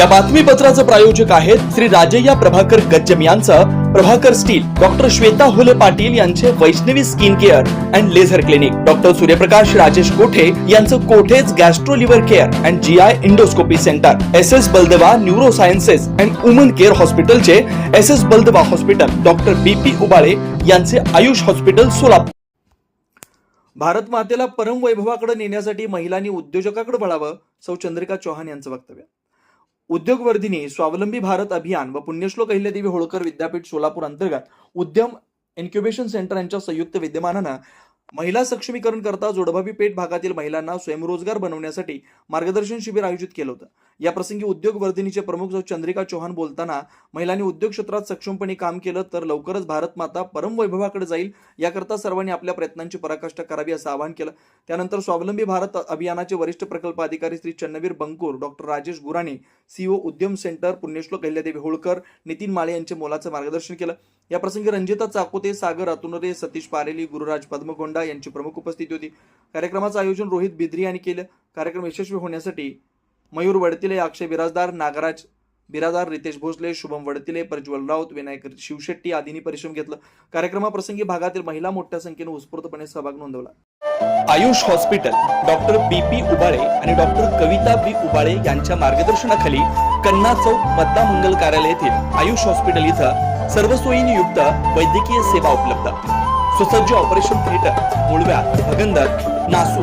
या बातमीपत्राचं प्रायोजक आहेत श्री राजय्या प्रभाकर गज्जम यांचं प्रभाकर स्टील डॉक्टर श्वेता हुले पाटील यांचे Vaishnavi skin care and laser clinic. Doctor Suryaprakash Rajesh Kothe यांचं Kothes gastro liver care and G I endoscopy centre. S S Baldeva neuro sciences and woman care हॉस्पिटलचे S S Baldeva hospital. Doctor B P Ubale यांचे Ayush hospital Solapur. Bharat मातेला परम वैभवाकडे नेण्यासाठी महिलांनी उद्योजकाकडे वळावं सौ चंद्रिका चौहान यांचं वक्तव्य. उद्योगवर्धिनी स्वावलंबी भारत अभियान व पुण्यश्लोक अहिल्यादेवी होळकर विद्यापीठ सोलापूर अंतर्गत उद्यम इन्क्युबेशन सेंटर यांच्या संयुक्त विद्यमानानं महिला सक्षमीकरण करता जोडभावी पेठ भागातील महिलांना स्वयंरोजगार बनवण्यासाठी मार्गदर्शन शिबिर आयोजित केलं होतं. या प्रसंगी उद्योगवर्धिनीचे प्रमुख चंद्रिका चौहान बोलताना महिलांनी उद्योग क्षेत्रात सक्षमपणे काम केलं तर लवकरच भारत माता परमवैभवाकडे जाईल याकरता सर्वांनी आपल्या प्रयत्नांची पराकाष्ठा करावी असं आवाहन केलं. त्यानंतर स्वावलंबी भारत अभियानाचे वरिष्ठ प्रकल्प अधिकारी Shri Channaveer Bankur doctor Rajesh Gurane CO Udyam centre Punyashlok Ahilyadevi Holkar Nitin Male यांच्या मोलाचं मार्गदर्शन केलं. या प्रसंगी रंजिता चाकोते सागर अतुनरे सतीश पारेली गुरुराज पद्मकोंडा यांची प्रमुख उपस्थिती होती. कार्यक्रमाचं आयोजन रोहित बिद्री यांनी केलं. कार्यक्रम यशस्वी होण्यासाठी मयूर वडतिले अक्षय बिराजदार नागराज बिरादार रितेश भोसले शुभम वडतिले प्रज्वल राऊत विनायक शिवशेट्टी आदींनी परिश्रम घेतलं. कार्यक्रमाप्रसंगी भागातील महिला मोठ्या संख्येने उत्स्फूर्तपणे सहभाग नोंदवला. Ayush hospital doctor B P Ubale आणि डॉक्टर कविता बी उबाळे यांच्या मार्गदर्शनाखाली कन्ना चौक मत्ता मंगल कार्यालय येथील आयुष हॉस्पिटल इथं सर्व सोयींनी युक्त वैद्यकीय सेवा उपलब्ध. सुसज्ज ऑपरेशन थिएटर मुळव्या भगंदर नासू